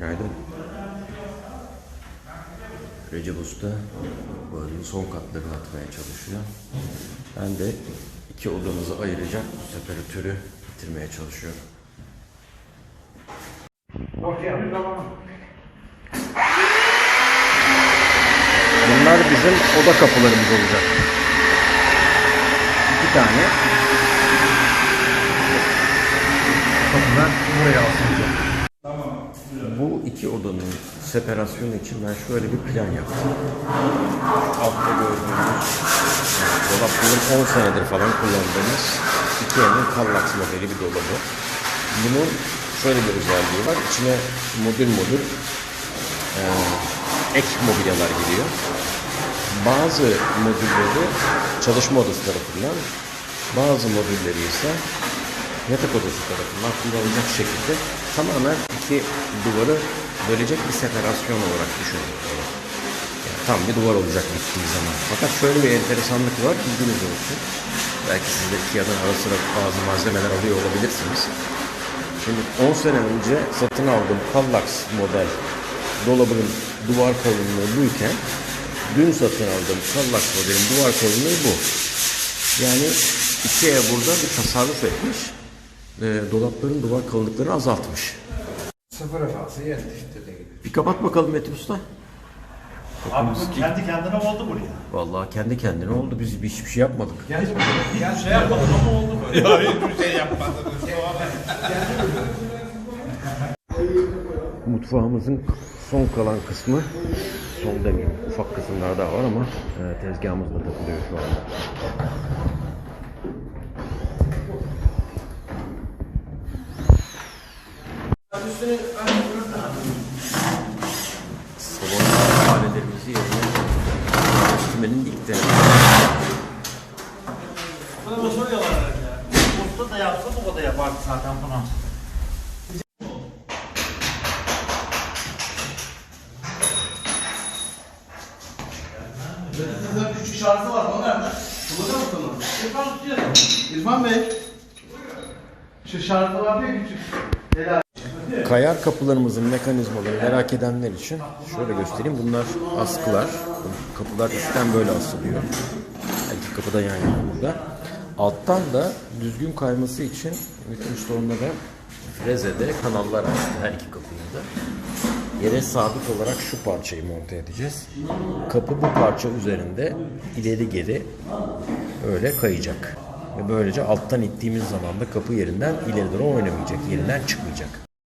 Günaydın. Recep Usta bu evin son katlarını atmaya çalışıyor. Ben de iki odamızı ayıracak separatörü bitirmeye çalışıyorum. Bunlar bizim oda kapılarımız olacak. İki tane kapılar buraya asılacak. Bu iki odanın separasyonu için ben şöyle bir plan yaptım. Altta gördüğünüz dolapların 10 senedir falan kullandığımız Ikea'nın Kallax modeli bir dolabı. Bunun şöyle bir özelliği var. İçine modül modül e, ek mobilyalar giriyor. Bazı modülleri çalışma odası tarafından, bazı modülleri ise yatak odası tarafından kullanılacak şekilde tamamen iki duvarı bölecek bir separasyon olarak düşünün. Yani tam bir duvar olacak bittiği zaman. Fakat şöyle bir enteresanlık var, bilginiz olsun. Belki siz de Ikea'dan ara sıra bazı malzemeler alıyor olabilirsiniz. Şimdi 10 sene önce satın aldığım Kallax model dolabının duvar kalınlığı buyken dün satın aldığım Kallax modelin duvar kalınlığı bu. Yani Ikea burada bir tasarruf etmiş. E, dolapların duvar kalınlıklarını azaltmış. Sıfır efası yetti dediğin gibi. Bir kapat bakalım Metin Usta. Abi bu kendi kendine oldu buraya. Vallahi kendi kendine oldu. Biz hiçbir şey yapmadık. Gel. Gel. Şey yapmadım ama oldu böyle. Ya hiçbir şey yapmadım. Mutfağımızın son kalan kısmı, son demeyeyim, ufak kısımlar daha var ama e, tezgahımız da takılıyor şu anda. Salon ailelerimizi yerine yerleştirmenin ilk denemesi. Bunu soruyorlar herhalde. Usta da yapsa bu da yapardı zaten bunu. Burada küçük şarjı var. O nerede? Burada mı sana? İrfan tutuyor. İrfan Bey. Şu şarjı var ya küçük. Helal. Kayar kapılarımızın mekanizmalarını merak edenler için şöyle göstereyim. Bunlar askılar. Kapılar üstten böyle asılıyor. İki kapı da yan yana burada. Alttan da düzgün kayması için Usta onlara frezede kanallar açtı her iki kapıyı da. Yere sabit olarak şu parçayı monte edeceğiz. Kapı bu parça üzerinde ileri geri öyle kayacak. Ve böylece alttan ittiğimiz zaman da kapı yerinden ileri doğru oynamayacak, yerinden çıkmayacak.